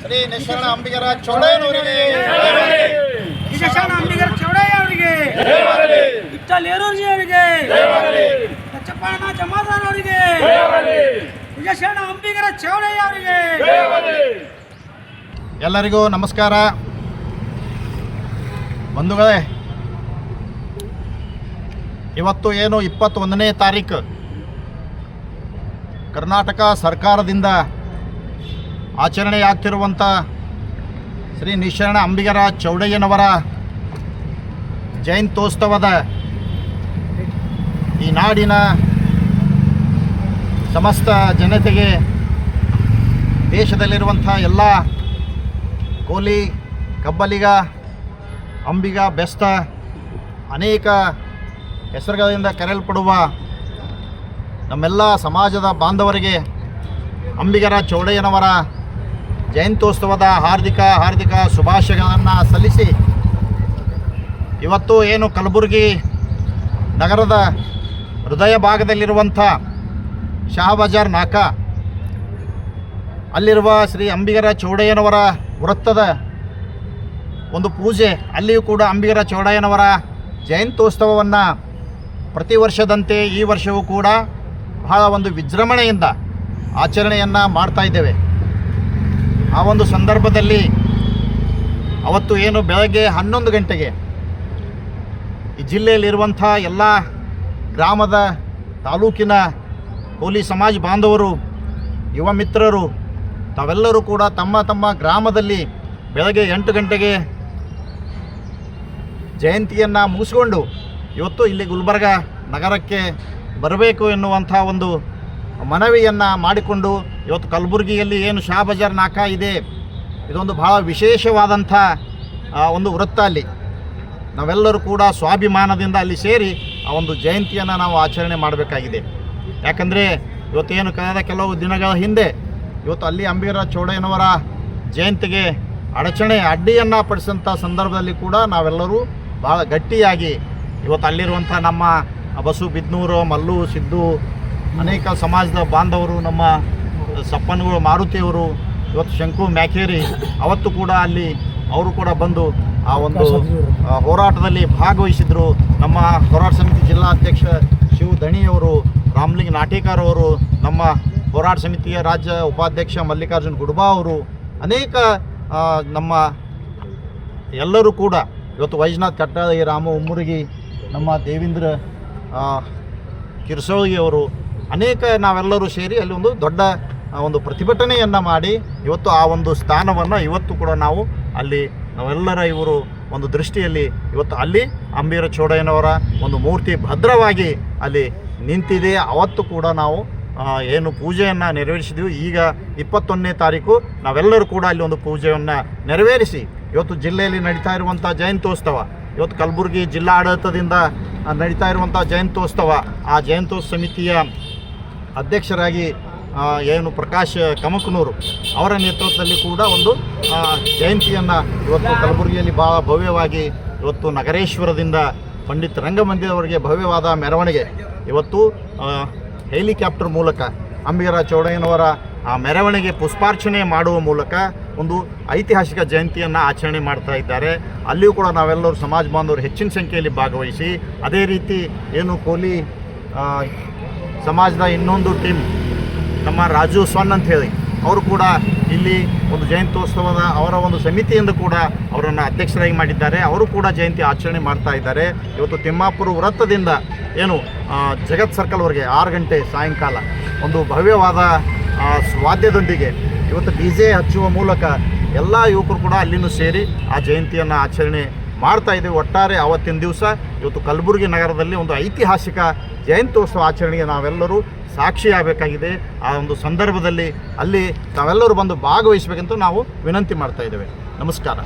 ಶ್ರೀ ನಿಶರಣ ಅಂಬಿಗರ ಚೌಡಯ್ಯನವರಿಗೆ. ನಿಶಾಣ ಅಂಬಿಗರ ಚೌಡಯ್ಯ ಅವರಿಗೆ ಇಟ್ಟಲ್ ಏರೂರ್ಜಿ ಅವರಿಗೆ ಲಚ್ಚಪ್ಪಣ್ಣ ಜಮಾದಾರ್ ಅವರಿಗೆ ವಿಜಯಶಾಣ ಅಂಬಿಗರ ಚೌಡಯ್ಯ ಅವರಿಗೆ ಎಲ್ಲರಿಗೂ ನಮಸ್ಕಾರ. ಬಂಧುಗಳೇ ಇವತ್ತು ಏನು ಇಪ್ಪತ್ತೊಂದನೇ ತಾರೀಕು. ಕರ್ನಾಟಕ ಸರ್ಕಾರದಿಂದ ಆಚರಣೆಯಾಗ್ತಿರುವಂಥ ಶ್ರೀ ನಿಶರಣ ಅಂಬಿಗರ ಚೌಡಯ್ಯನವರ ಜಯಂತ್ಯೋತ್ಸವದ ಈ ನಾಡಿನ ಸಮಸ್ತ ಜನತೆಗೆ ದೇಶದಲ್ಲಿರುವಂಥ ಎಲ್ಲ ಕೋಲಿ, ಕಬ್ಬಲಿಗ, ಅಂಬಿಗ, ಬೆಸ್ತ, ಅನೇಕ ಹೆಸರುಗಳಿಂದ ಕರೆಯಲ್ಪಡುವ ನಮ್ಮೆಲ್ಲ ಸಮಾಜದ ಬಾಂಧವರಿಗೆ ಅಂಬಿಗರ ಚೌಡಯ್ಯನವರ ಜಯಂತ್ಯೋತ್ಸವದ ಹಾರ್ದಿಕ ಹಾರ್ದಿಕ ಶುಭಾಶಯಗಳನ್ನು ಸಲ್ಲಿಸಿ ಇವತ್ತು ಏನು ಕಲಬುರಗಿ ನಗರದ ಹೃದಯ ಭಾಗದಲ್ಲಿರುವಂಥ ಶಹಬಜಾರ್ ನಾಕ, ಅಲ್ಲಿರುವ ಶ್ರೀ ಅಂಬಿಗರ ಚೌಡಯ್ಯನವರ ವೃತ್ತದ ಒಂದು ಪೂಜೆ, ಅಲ್ಲಿಯೂ ಕೂಡ ಅಂಬಿಗರ ಚೌಡಯ್ಯನವರ ಜಯಂತ್ಯೋತ್ಸವವನ್ನು ಪ್ರತಿ ವರ್ಷದಂತೆ ಈ ವರ್ಷವೂ ಕೂಡ ಬಹಳ ಒಂದು ವಿಜೃಂಭಣೆಯಿಂದ ಆಚರಣೆಯನ್ನು ಮಾಡ್ತಾ ಇದ್ದೇವೆ. ಆ ಒಂದು ಸಂದರ್ಭದಲ್ಲಿ ಅವತ್ತು ಏನು ಬೆಳಗ್ಗೆ ಹನ್ನೊಂದು ಗಂಟೆಗೆ ಈ ಜಿಲ್ಲೆಯಲ್ಲಿರುವಂಥ ಎಲ್ಲ ಗ್ರಾಮದ ತಾಲೂಕಿನ ಹೋಲಿ ಸಮಾಜ ಬಾಂಧವರು, ಯುವ ಮಿತ್ರರು, ತಾವೆಲ್ಲರೂ ಕೂಡ ತಮ್ಮ ತಮ್ಮ ಗ್ರಾಮದಲ್ಲಿ ಬೆಳಗ್ಗೆ ಎಂಟು ಗಂಟೆಗೆ ಜಯಂತಿಯನ್ನು ಮುಗಿಸ್ಕೊಂಡು ಇವತ್ತು ಇಲ್ಲಿ ಗುಲ್ಬರ್ಗ ನಗರಕ್ಕೆ ಬರಬೇಕು ಎನ್ನುವಂಥ ಒಂದು ಮನವಿಯನ್ನು ಮಾಡಿಕೊಂಡು ಇವತ್ತು ಕಲಬುರಗಿಯಲ್ಲಿ ಏನು ಶಾ ಬಜಾರ್ ನಾಕ ಇದೆ, ಇದೊಂದು ಭಾಳ ವಿಶೇಷವಾದಂಥ ಒಂದು ವೃತ್ತ ಅಲ್ಲಿ. ನಾವೆಲ್ಲರೂ ಕೂಡ ಸ್ವಾಭಿಮಾನದಿಂದ ಅಲ್ಲಿ ಸೇರಿ ಆ ಒಂದು ಜಯಂತಿಯನ್ನು ನಾವು ಆಚರಣೆ ಮಾಡಬೇಕಾಗಿದೆ. ಯಾಕಂದರೆ ಇವತ್ತೇನು ಕಳೆದ ಕೆಲವು ದಿನಗಳ ಹಿಂದೆ ಇವತ್ತು ಅಲ್ಲಿ ಅಂಬೀರ ಚೌಡಯ್ಯನವರ ಜಯಂತಿಗೆ ಅಡಚಣೆ, ಅಡ್ಡಿಯನ್ನು ಪಡಿಸಿದಂಥ ಸಂದರ್ಭದಲ್ಲಿ ಕೂಡ ನಾವೆಲ್ಲರೂ ಭಾಳ ಗಟ್ಟಿಯಾಗಿ ಇವತ್ತು ಅಲ್ಲಿರುವಂಥ ನಮ್ಮ ಬಸು ಬಿದ್ನೂರು, ಮಲ್ಲು, ಸಿದ್ದು ಅನೇಕ ಸಮಾಜದ ಬಾಂಧವರು, ನಮ್ಮ ಸಪ್ಪನ್ಗಳು ಮಾರುತಿಯವರು, ಇವತ್ತು ಶಂಕು ಮ್ಯಾಕೇರಿ, ಅವತ್ತು ಕೂಡ ಅಲ್ಲಿ ಅವರು ಕೂಡ ಬಂದು ಆ ಒಂದು ಹೋರಾಟದಲ್ಲಿ ಭಾಗವಹಿಸಿದರು. ನಮ್ಮ ಹೋರಾಟ ಸಮಿತಿ ಜಿಲ್ಲಾ ಅಧ್ಯಕ್ಷ ಶಿವ ದಣಿಯವರು ರಾಮ್ಲಿಂಗ್ ನಾಟೇಕರ್ ಅವರು, ನಮ್ಮ ಹೋರಾಟ ಸಮಿತಿಯ ರಾಜ್ಯ ಉಪಾಧ್ಯಕ್ಷ ಮಲ್ಲಿಕಾರ್ಜುನ್ ಗುಡ್ಬಾ ಅವರು, ಅನೇಕ ನಮ್ಮ ಎಲ್ಲರೂ ಕೂಡ ಇವತ್ತು ವೈಜನಾಥ್ ಕಟ್ಟಾದಿ ರಾಮ ಉಮ್ಮುರುಗಿ, ನಮ್ಮ ದೇವೇಂದ್ರ ಕಿರ್ಸೋಗಿ ಅವರು ಅನೇಕ ನಾವೆಲ್ಲರೂ ಸೇರಿ ಅಲ್ಲಿ ಒಂದು ದೊಡ್ಡ ಒಂದು ಪ್ರತಿಭಟನೆಯನ್ನು ಮಾಡಿ ಇವತ್ತು ಆ ಒಂದು ಸ್ಥಾನವನ್ನು ಇವತ್ತು ಕೂಡ ನಾವು ಅಲ್ಲಿ ನಾವೆಲ್ಲರ ಇವರು ಒಂದು ದೃಷ್ಟಿಯಲ್ಲಿ ಇವತ್ತು ಅಲ್ಲಿ ಅಂಬೀರ ಚೋಡಯ್ಯನವರ ಒಂದು ಮೂರ್ತಿ ಭದ್ರವಾಗಿ ಅಲ್ಲಿ ನಿಂತಿದೆ. ಅವತ್ತು ಕೂಡ ನಾವು ಏನು ಪೂಜೆಯನ್ನು ನೆರವೇರಿಸಿದ್ವಿ. ಈಗ ಇಪ್ಪತ್ತೊಂದನೇ ತಾರೀಕು ನಾವೆಲ್ಲರೂ ಕೂಡ ಅಲ್ಲಿ ಒಂದು ಪೂಜೆಯನ್ನು ನೆರವೇರಿಸಿ ಇವತ್ತು ಜಿಲ್ಲೆಯಲ್ಲಿ ನಡೀತಾ ಇರುವಂಥ ಜಯಂತ್ಯೋತ್ಸವ, ಇವತ್ತು ಕಲಬುರಗಿ ಜಿಲ್ಲಾ ಆಡಳಿತದಿಂದ ನಡೀತಾ ಇರುವಂಥ ಜಯಂತ್ಯೋತ್ಸವ, ಆ ಜಯಂತ್ಯೋತ್ಸವ ಸಮಿತಿಯ ಅಧ್ಯಕ್ಷರಾಗಿ ಏನು ಪ್ರಕಾಶ್ ಕಮಕನೂರು ಅವರ ನೇತೃತ್ವದಲ್ಲಿ ಕೂಡ ಒಂದು ಜಯಂತಿಯನ್ನು ಇವತ್ತು ಕಲಬುರಗಿಯಲ್ಲಿ ಭಾಳ ಭವ್ಯವಾಗಿ ಇವತ್ತು ನಗರೇಶ್ವರದಿಂದ ಪಂಡಿತ್ ರಂಗಮಂದಿರವರೆಗೆ ಭವ್ಯವಾದ ಮೆರವಣಿಗೆ. ಇವತ್ತು ಹೆಲಿಕಾಪ್ಟರ್ ಮೂಲಕ ಅಂಬಿಗರ ಚೌಡಯ್ಯನವರ ಆ ಮೆರವಣಿಗೆ ಪುಷ್ಪಾರ್ಚನೆ ಮಾಡುವ ಮೂಲಕ ಒಂದು ಐತಿಹಾಸಿಕ ಜಯಂತಿಯನ್ನು ಆಚರಣೆ ಮಾಡ್ತಾ ಇದ್ದಾರೆ. ಅಲ್ಲಿಯೂ ಕೂಡ ನಾವೆಲ್ಲರೂ ಸಮಾಜ ಬಾಂಧವರು ಹೆಚ್ಚಿನ ಸಂಖ್ಯೆಯಲ್ಲಿ ಭಾಗವಹಿಸಿ, ಅದೇ ರೀತಿ ಏನು ಕೋಲಿ ಸಮಾಜದ ಇನ್ನೊಂದು ಟೀಮ್ ನಮ್ಮ ರಾಜು ಸ್ವನ್ ಅಂತ ಹೇಳಿ, ಅವರು ಕೂಡ ಇಲ್ಲಿ ಒಂದು ಜಯಂತ್ಯೋತ್ಸವದ ಅವರ ಒಂದು ಸಮಿತಿಯಿಂದ ಕೂಡ ಅವರನ್ನು ಅಧ್ಯಕ್ಷರಾಗಿ ಮಾಡಿದ್ದಾರೆ. ಅವರು ಕೂಡ ಜಯಂತಿ ಆಚರಣೆ ಮಾಡ್ತಾ ಇದ್ದಾರೆ. ಇವತ್ತು ತಿಮ್ಮಾಪುರ ವೃತ್ತದಿಂದ ಏನು ಜಗತ್ ಸರ್ಕಲ್ವರೆಗೆ ಆರು ಗಂಟೆ ಸಾಯಂಕಾಲ ಒಂದು ಭವ್ಯವಾದ ಸ್ವಾದ್ಯದೊಂದಿಗೆ ವಾದ್ಯದೊಂದಿಗೆ ಇವತ್ತು ಡಿ ಜೆ ಹಚ್ಚುವ ಮೂಲಕ ಎಲ್ಲ ಯುವಕರು ಕೂಡ ಅಲ್ಲಿನೂ ಸೇರಿ ಆ ಜಯಂತಿಯನ್ನು ಆಚರಣೆ ಮಾಡ್ತಾ ಇದ್ದೀವಿ. ಒಟ್ಟಾರೆ ಆವತ್ತಿನ ದಿವಸ ಇವತ್ತು ಕಲಬುರಗಿ ನಗರದಲ್ಲಿ ಒಂದು ಐತಿಹಾಸಿಕ ಜಯಂತ್ಯೋತ್ಸವ ಆಚರಣೆಗೆ ನಾವೆಲ್ಲರೂ ಸಾಕ್ಷಿಯಾಗಬೇಕಾಗಿದೆ. ಆ ಒಂದು ಸಂದರ್ಭದಲ್ಲಿ ಅಲ್ಲಿ ತಾವೆಲ್ಲರೂ ಬಂದು ಭಾಗವಹಿಸಬೇಕಂತ ನಾವು ವಿನಂತಿ ಮಾಡ್ತಾ ಇದ್ದೇವೆ. ನಮಸ್ಕಾರ.